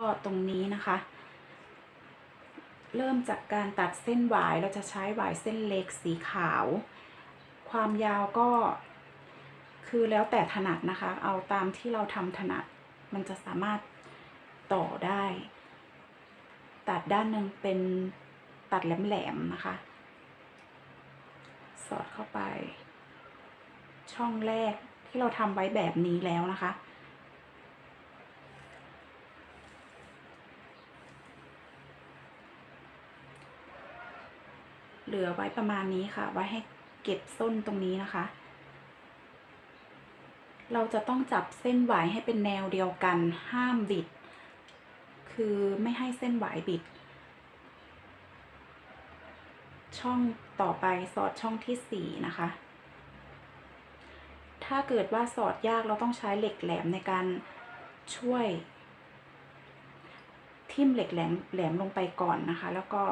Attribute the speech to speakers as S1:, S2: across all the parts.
S1: ก็ตรงนี้นะคะ เริ่มจากการตัดเส้นหวายเราจะใช้หวายเส้นเล็กสีขาว ความยาวก็คือแล้วแต่ถนัดนะคะ เอาตามที่เราทำถนัดมันจะสามารถต่อได้ ตัดด้านหนึ่งเป็นตัดแหลมๆนะคะ สอดเข้าไป ช่องแรกที่เราทำไว้แบบนี้แล้วนะคะ เหลือไว้ประมาณนี้ค่ะ ไว้ให้เก็บส้นตรงนี้นะคะ เราจะต้องจับเส้นไหวให้เป็นแนวเดียวกัน ห้ามบิด คือไม่ให้เส้นไหวบิด ช่องต่อไปสอดช่องที่สี่นะคะ ถ้าเกิดว่าสอดยากเราต้องใช้เหล็กแหลมในการช่วย ทิ่มเหล็กแหลมแหลมลงไปก่อนนะคะ แล้วก็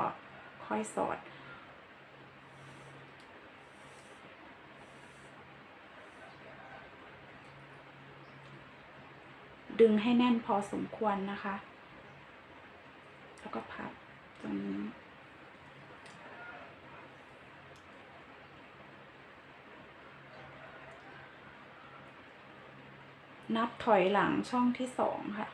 S1: ค่อยสอด ดึงให้แน่นพอสมควรนะคะ แล้วก็พับตรงนี้นับถอยหลังช่องที่สองค่ะ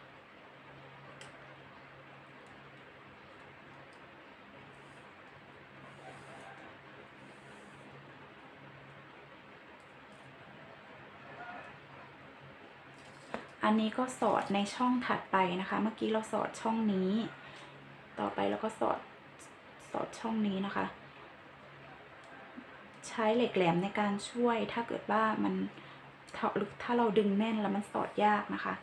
S1: อันนี้ก็สอดในช่องถัดไปนะคะ เมื่อกี้เราสอดช่องนี้ ต่อไปเราก็สอดสอดช่องนี้นะคะ ใช้เหล็กแหลมในการช่วยถ้าเกิดว่ามันถ้าถ้าเราดึงแน่นแล้วมันสอดยากนะคะ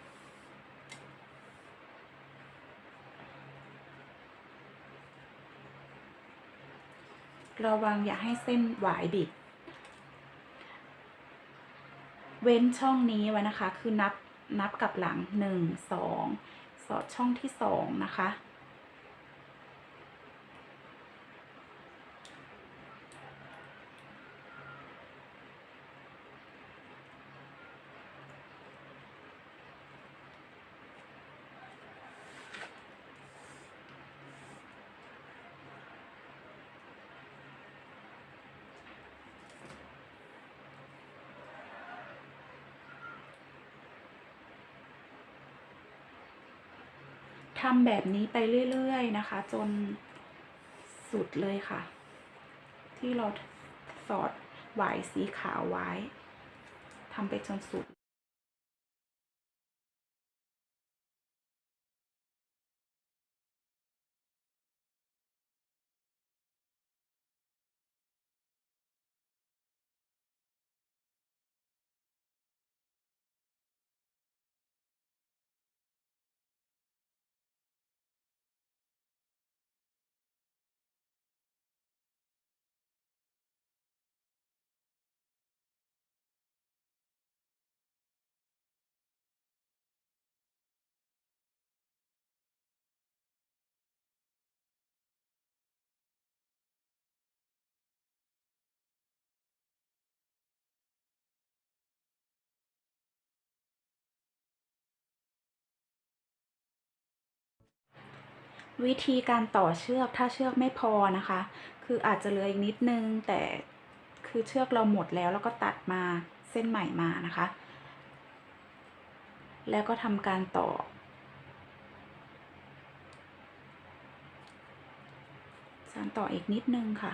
S1: ระวังอย่าให้เส้นหวายบิด เว้นช่องนี้ไว้นะคะ คือนับ นับกับหลังหนึ่งสองสอดช่องที่สองนะคะ ทำแบบนี้ไปเรื่อยๆนะคะ จนสุดเลยค่ะ ที่เราสอดหวายสีขาวไว้ทำไปจนสุด วิธีการต่อเชือกถ้าเชือกไม่พอนะคะ คืออาจจะเหลืออีกนิดนึง แต่คือเชือกเราหมดแล้วแล้วก็ตัดมาเส้นใหม่มานะคะ แล้วก็ทำการต่อ สานต่ออีกนิดนึงค่ะ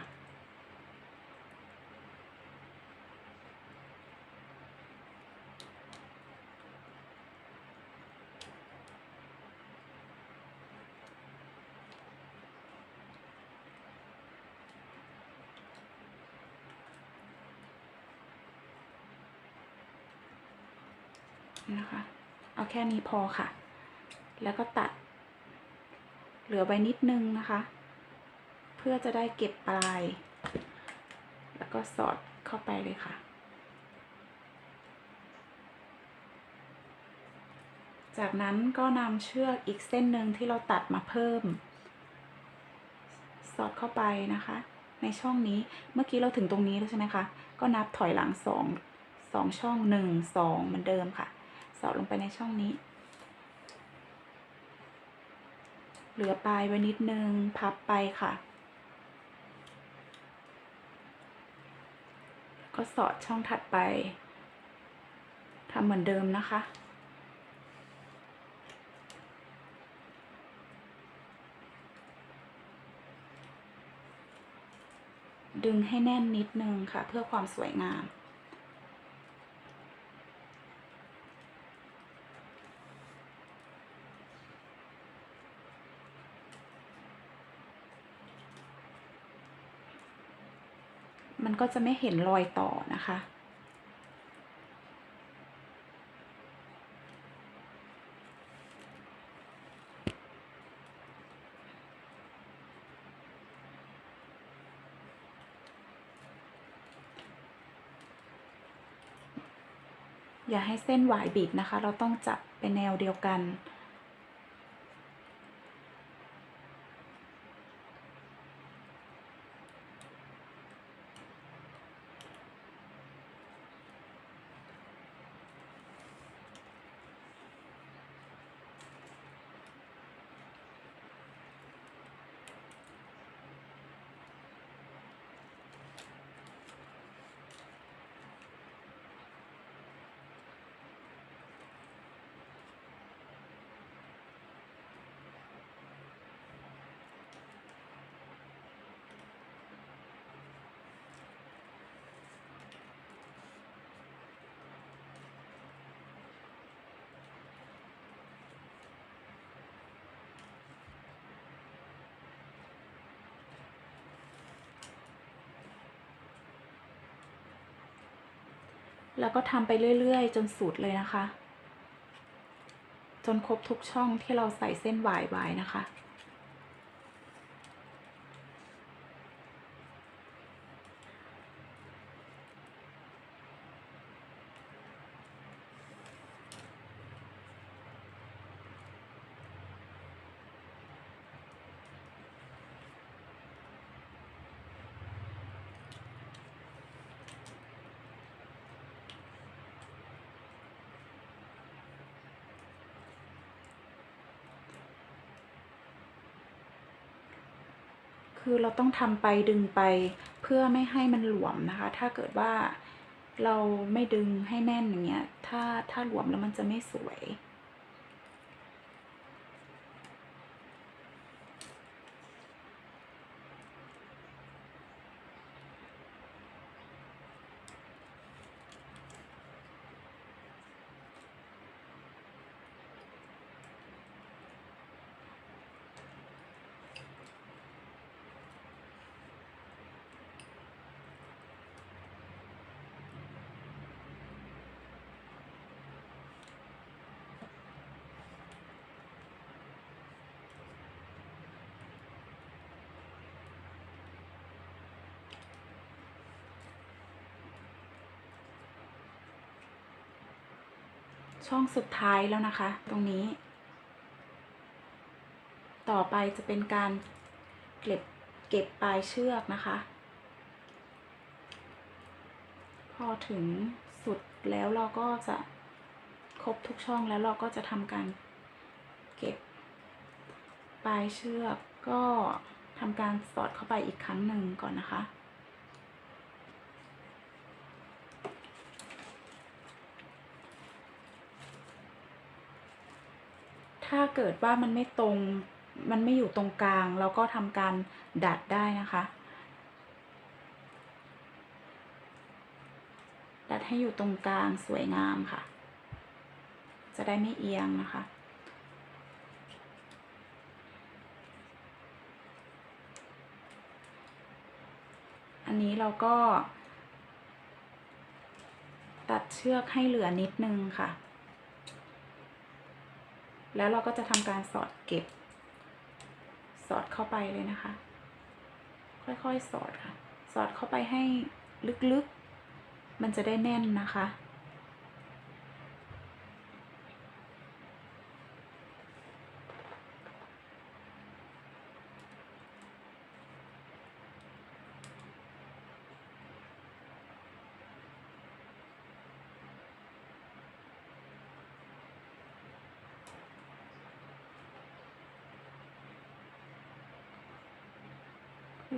S1: นะคะ เอาแค่นี้พอค่ะ แล้วก็ตัด เหลือไว้นิดนึงนะคะ เพื่อจะได้เก็บปลาย แล้วก็สอดเข้าไปเลยค่ะ จากนั้นก็นำเชือกอีกเส้นหนึ่งที่เราตัดมาเพิ่ม สอดเข้าไปนะคะ ในช่องนี้เมื่อกี้เราถึงตรงนี้แล้วใช่ไหมคะ ก็นับถอยหลังสองสองช่องหนึ่งสองเหมือนเดิมค่ะ สอดลงไปในช่องนี้ เหลือปลายไว้นิดนึง พับไปค่ะ ก็สอดช่องถัดไปทำเหมือนเดิมนะคะดึงให้แน่นนิดนึงค่ะ เพื่อความสวยงาม มันก็จะไม่เห็นรอยต่อนะคะ อย่าให้เส้นหวายบิดนะคะ เราต้องจับเป็นแนวเดียวกัน แล้วก็ทำไปเรื่อยๆ จนสุดเลยนะคะ จนครบทุกช่องที่เราใส่เส้นหวายไว้นะคะ คือเราต้องทำไปดึงไปเพื่อไม่ให้มันหลวมนะคะ ถ้าเกิดว่าเราไม่ดึงให้แน่นอย่างเงี้ยถ้าถ้าหลวมแล้วมันจะไม่สวย ช่องสุดท้ายแล้วนะคะ ตรงนี้ ต่อไปจะเป็นการเก็บเก็บปลายเชือกนะคะ พอถึงสุดแล้วเราก็จะครบทุกช่องแล้วเราก็จะทำการเก็บปลายเชือกก็ทำการสอดเข้าไปอีกครั้งหนึ่งก่อนนะคะ ถ้า เกิดว่ามันไม่ตรง มันไม่อยู่ตรงกลาง เราก็ทำการดัดได้นะคะ ดัดให้อยู่ตรงกลางสวยงามค่ะ จะได้ไม่เอียงนะคะอันนี้เราก็ ตัดเชือกให้เหลือนิดนึงค่ะ แล้วเราก็จะทำการสอดเก็บ สอดเข้าไปเลยนะคะ ค่อยๆสอดค่ะ สอดเข้าไปให้ลึกๆ มันจะได้แน่นนะคะ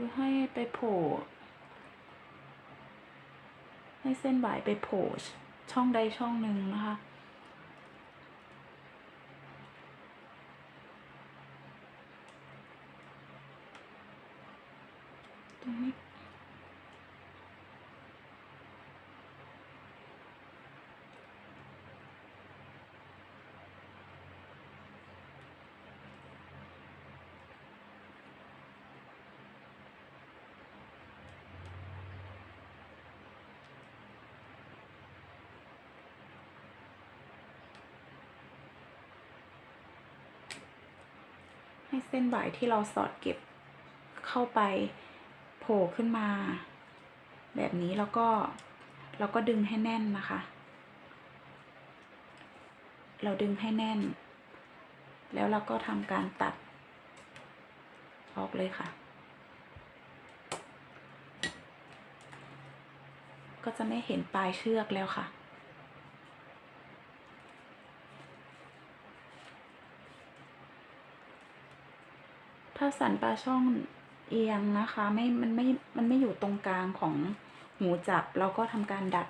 S1: คือให้ไปโผล่ให้เส้นบ่ายไปโผล่ช่องใดช่องหนึ่งนะคะ ตรงนี้ เส้นบ่ายที่เราสอดเก็บเข้าไปโผล่ขึ้นมา แบบนี้แล้วก็เราก็ดึงให้แน่นนะคะ เราดึงให้แน่น แล้วเราก็ทำการตัด ออกเลยค่ะ ก็จะไม่เห็นปลายเชือกแล้วค่ะ สันปลาช่องเอียงนะคะ ไม่ มันไม่ มันไม่อยู่ตรงกลางของหูจับ เราก็ทำการดัด